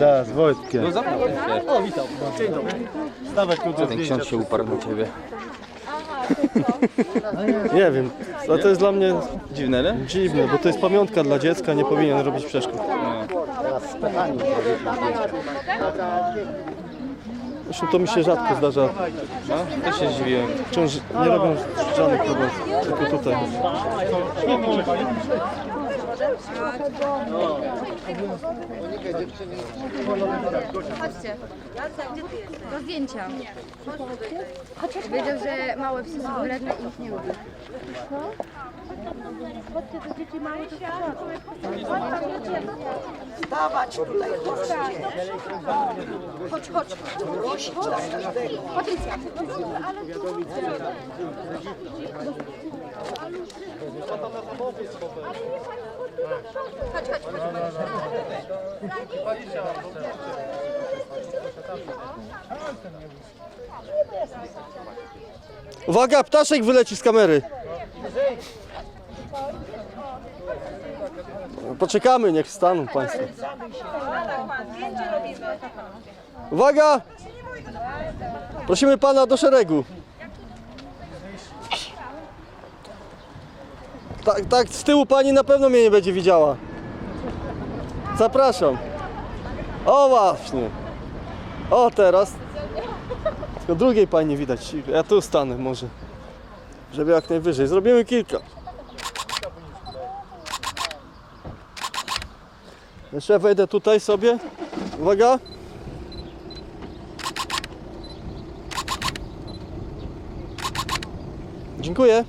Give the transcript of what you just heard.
Tak, z Wojtkiem. No zapraszam się. O, witam. Dzień dobry. Stawek tu do Ten ksiądz się uparł na ciebie. Nie wiem, a to jest dla mnie Dziwne, nie? dziwne, bo to jest pamiątka dla dziecka, nie powinien robić przeszkód. Zresztą to mi się rzadko zdarza. No, też się zdziwiłem. Wciąż nie robią żadnych problemów, tylko tutaj. Chodźcie. Do zdjęcia. Wiedział, że małe psy są wredne i ich nie lubi. Dawać tutaj chodźcie. Chodź, chodź. Patrycja. Chodź, chodź, chodź. Uwaga, ptaszek wyleci z kamery. Poczekamy, niech staną Państwo. Uwaga! Prosimy Pana do szeregu. Tak, tak, z tyłu Pani na pewno mnie nie będzie widziała. Zapraszam. O właśnie. O teraz. Tylko drugiej Pani widać. Ja tu stanę może. Żeby jak najwyżej. Zrobimy kilka. Jeszcze wejdę tutaj sobie. Uwaga. Dziękuję.